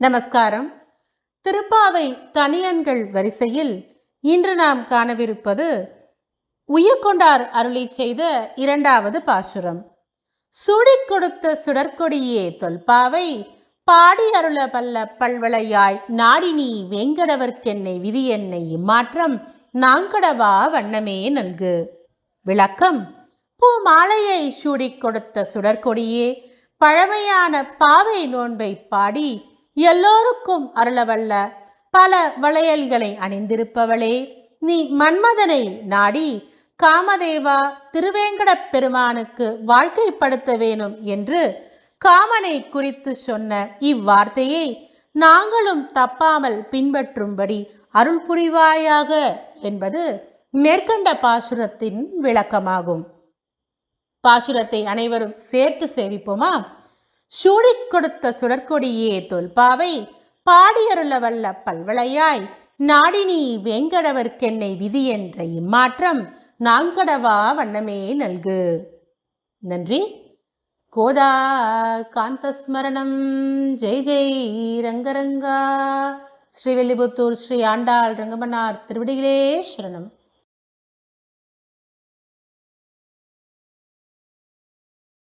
நமஸ்காரம். திருப்பாவை தனியன்கள் வரிசையில் இன்று நாம் காணவிருப்பது உய்யக்கொண்டார் அருளி செய்த இரண்டாவது பாசுரம். சுடி கொடுத்த சுடற்கொடியே தொல்பாவை பாடி அருள பல்ல பல்வளையாய் நாடினி நீ வேங்கடவர்க்கென்னை விதி என்னை இம்மாற்றம் நாங்கடவா வண்ணமே நல்கு. விளக்கம் பூ மாலையை சூடிக் கொடுத்த சுடற்கொடியே பழமையான பாவை நோன்பை பாடி எல்லோருக்கும் அருளவல்ல. பல வளையல்களை அணிந்திருப்பவளே நீ மன்மதனை நாடி காமதேவா திருவேங்கடப் பெருமானுக்கு வாழ்க்கைப்படுத்த வேணும் என்று காமனை குறித்து சொன்ன இவ்வார்த்தையை நாங்களும் தப்பாமல் பின்பற்றும்படி அருள் புரிவாயாக என்பது மேற்கண்ட பாசுரத்தின் விளக்கமாகும். பாசுரத்தை அனைவரும் சேர்த்து சேவிப்போமா? சூடிக் கொடுத்த சுடற்கொடியே தொல்பாவை பாடியருள வல்ல பல்வளையாய் நாடினி வேங்கடவர்க்கென்னை விதி என்ற இம்மாற்றம் நாங்கடவா வண்ணமே நல்கு நன்றி. கோதா காந்தஸ்மரணம். ஜெய் ஜெய் ரங்கரங்கா. ஸ்ரீவில்லிபுத்தூர் ஸ்ரீ ஆண்டாள் ரங்கமன்னார் திருவடிகளே சரணம்.